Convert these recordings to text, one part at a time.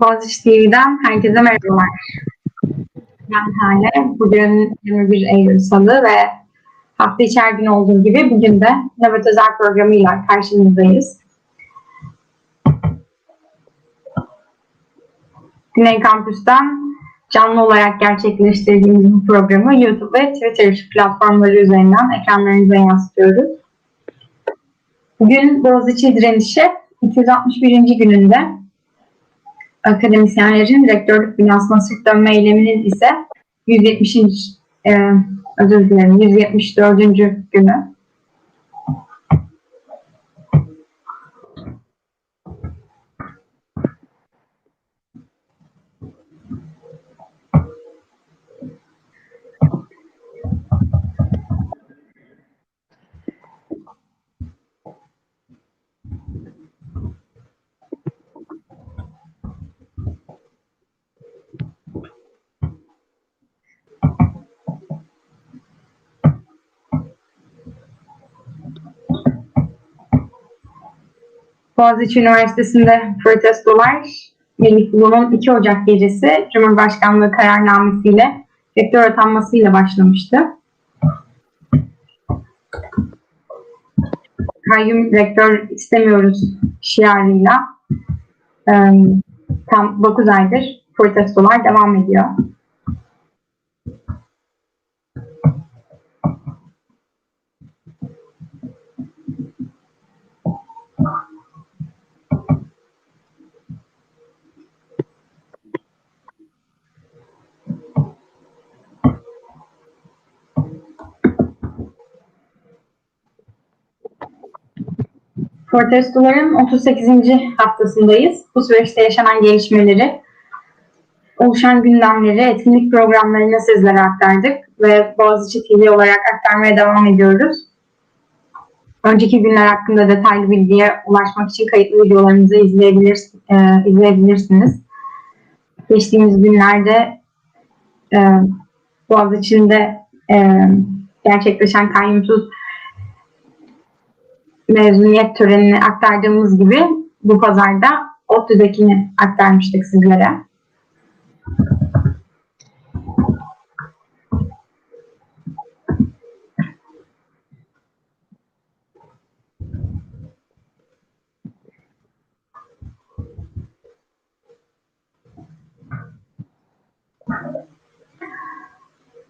Boğaziçi TV'den herkese merhabalar. Ben Hale. Bugün 21 Eylül Salı ve hafta içi gün olduğu gibi bugün de Nöbet Özel programıyla karşınızdayız. Güney Kampüs'ten canlı olarak gerçekleştirdiğimiz bu programı YouTube ve Twitter platformları üzerinden ekranlarınıza yansıtıyoruz. Bugün Boğaziçi Direnişi 261. gününde akademisyenlerin rektörlük binasına sırt dönme eyleminin ise 170. E, özür dilerim 174. günü. Boğaziçi Üniversitesi'nde protestolar Milli Kurulu'nun 2 Ocak gecesi Cumhurbaşkanlığı kararnamesiyle rektör atanmasıyla başlamıştı. Kayyum rektör istemiyoruz şiarıyla tam 9 aydır protestolar devam ediyor. Protestoların 38. haftasındayız. Bu süreçte yaşanan gelişmeleri, oluşan gündemleri, etkinlik programlarını sizlere aktardık ve Boğaziçi TV olarak aktarmaya devam ediyoruz. Önceki günler hakkında detaylı bilgiye ulaşmak için kayıtlı videolarımızı izleyebilir, e, izleyebilirsiniz. Geçtiğimiz günlerde e, Boğaziçi'nde e, gerçekleşen kayyumsuz mezuniyet törenini aktardığımız gibi bu pazarda ODTÜ'dekini aktarmıştık sizlere.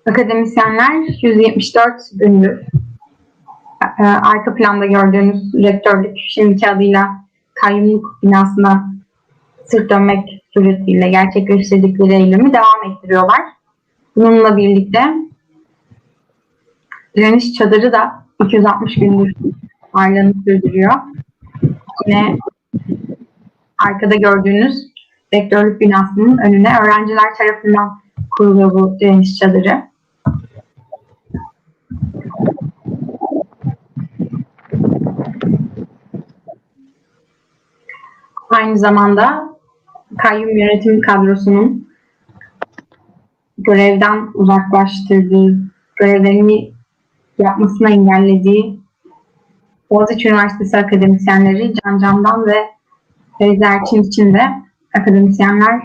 Akademisyenler 174 gündür e, arka planda gördüğünüz rektörlük şimdiki adıyla kayyumluk binasına sırt dönmek suretiyle gerçekleştirdikleri eylemi devam ettiriyorlar. Bununla birlikte direniş çadırı da 260 gündür varlığını sürdürüyor. Yine arkada gördüğünüz rektörlük binasının önüne öğrenciler tarafından kuruluyor bu direniş çadırı. Aynı zamanda kayyum yönetim kadrosunun görevden uzaklaştırdığı, görevlerini yapmasına engellediği Boğaziçi Üniversitesi akademisyenleri Can Can'dan ve Feyza Erçin için de akademisyenler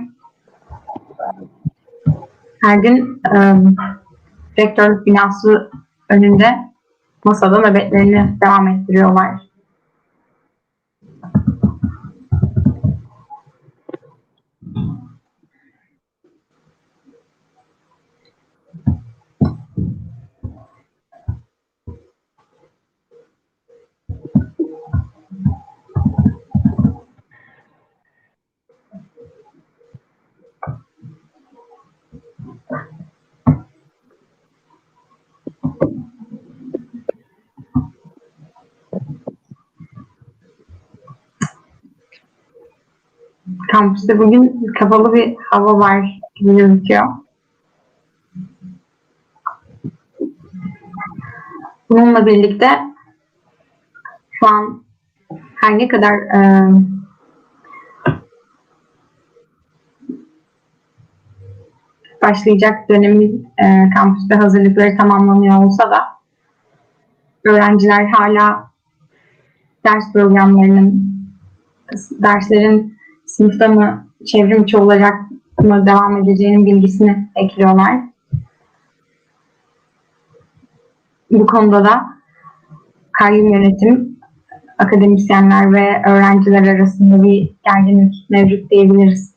her gün e, rektörlük binası önünde masada nöbetlerini devam ettiriyorlar. Kampüste bugün kapalı bir hava var gibi gözüküyor. Bununla birlikte şu an her ne kadar e, başlayacak dönemin e, kampüste hazırlıkları tamamlanıyor olsa da öğrenciler hala ders programlarının derslerin sınıfta mı çevrim içi olacak mı devam edeceğinin bilgisini ekliyorlar. Bu konuda da kayyum yönetim, akademisyenler ve öğrenciler arasında bir gerginlik mevcut diyebiliriz.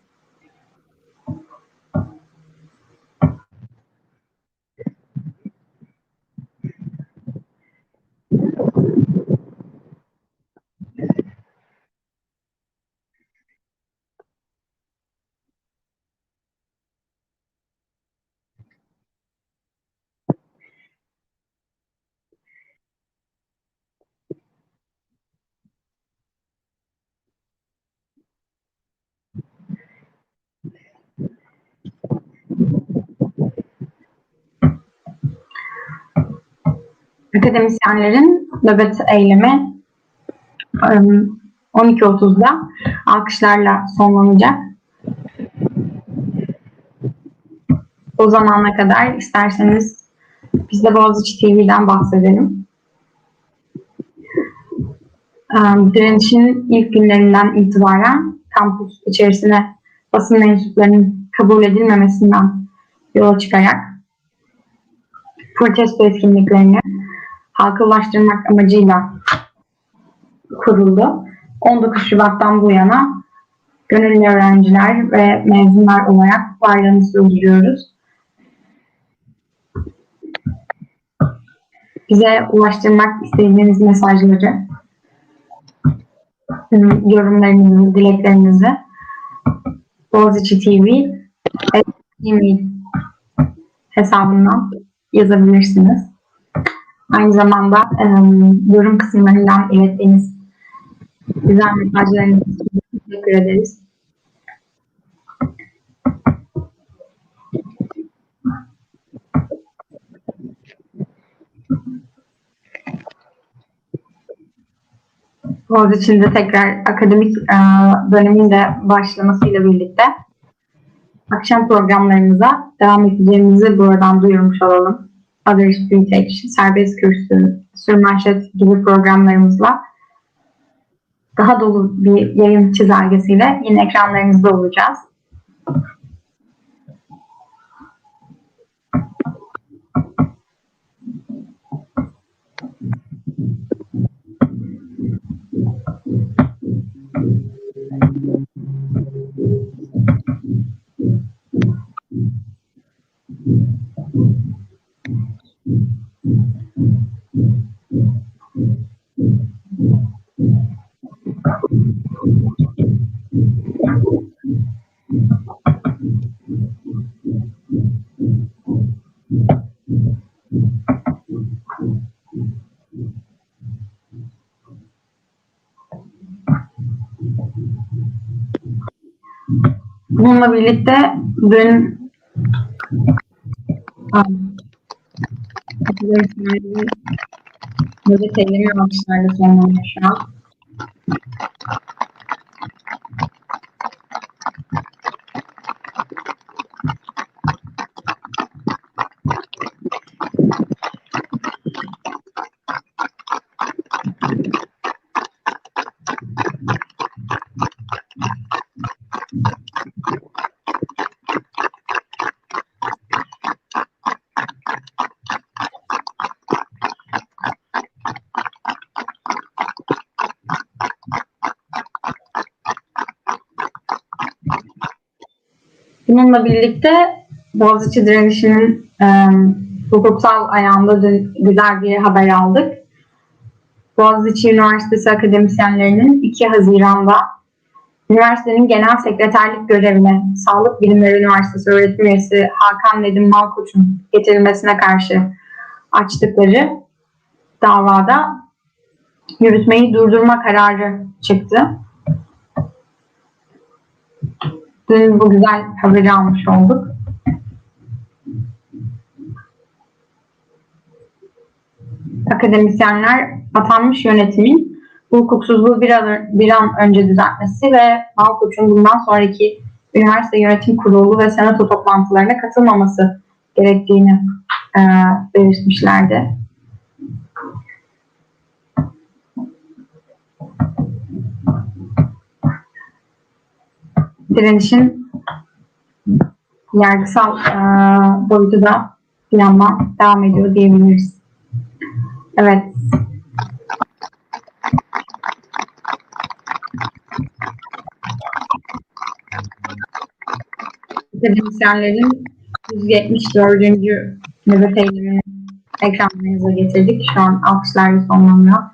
Akademisyenlerin nöbet eylemi ım, 12.30'da alkışlarla sonlanacak. O zamana kadar isterseniz biz de Boğaziçi TV'den bahsedelim. Im, Direnişin ilk günlerinden itibaren kampüs içerisine basın mensuplarının kabul edilmemesinden yola çıkarak protesto etkinliklerini halka ulaştırmak amacıyla kuruldu. 19 Şubat'tan bu yana gönüllü öğrenciler ve mezunlar olarak varlığını sürdürüyoruz. Bize ulaştırmak istediğiniz mesajları, yorumlarınızı, dileklerinizi Boğaziçi TV hesabından yazabilirsiniz. Aynı zamanda e, yorum kısımlarından ilettiğiniz güzel mesajlarınız için teşekkür ederiz. Boğaziçi'nde tekrar akademik e, dönemin de başlamasıyla birlikte akşam programlarımıza devam edeceğimizi buradan duyurmuş olalım. Others Vintage, serbest kürsü, sürmanşet gibi programlarımızla daha dolu bir yayın çizelgesiyle yine ekranlarınızda olacağız. Bununla birlikte dün Arkadaşlar, Nöbet eylemi almışlarla sonlanıyor şu an. Bununla birlikte Boğaziçi direnişinin e, hukuksal ayağında güzel bir haber aldık. Boğaziçi Üniversitesi akademisyenlerinin 2 Haziran'da üniversitenin genel sekreterlik görevine Sağlık Bilimleri Üniversitesi öğretim üyesi Hakan Nedim Malkoç'un getirilmesine karşı açtıkları davada yürütmeyi durdurma kararı çıktı. Dün bu güzel haberi almış olduk. Akademisyenler atanmış yönetimin bu hukuksuzluğu bir an, bir an önce düzeltmesi ve Malkoç'un bundan sonraki üniversite yönetim kurulu ve senato toplantılarına katılmaması gerektiğini e, belirtmişlerdi. Direnişin yargısal e, boyutu da bir yandan devam ediyor diyebiliriz. Evet. Akademisyenlerin 174. nöbet eylemini ekranlarınıza getirdik. Şu an alkışlarla sonlanıyor.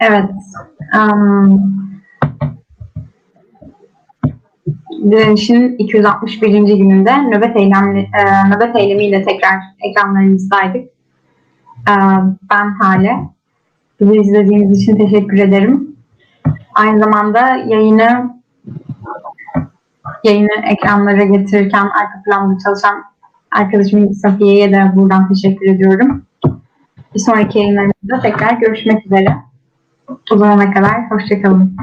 Evet. Um, direnişin 261. gününde nöbet eylemli, e, nöbet eylemiyle tekrar ekranlarınızdaydık. E, ben Hale. Bizi izlediğiniz için teşekkür ederim. Aynı zamanda yayını yayını ekranlara getirirken arka planda çalışan arkadaşım Safiye'ye de buradan teşekkür ediyorum. Bir sonraki yayınlarımızda tekrar görüşmek üzere. O zamana kadar hoşçakalın.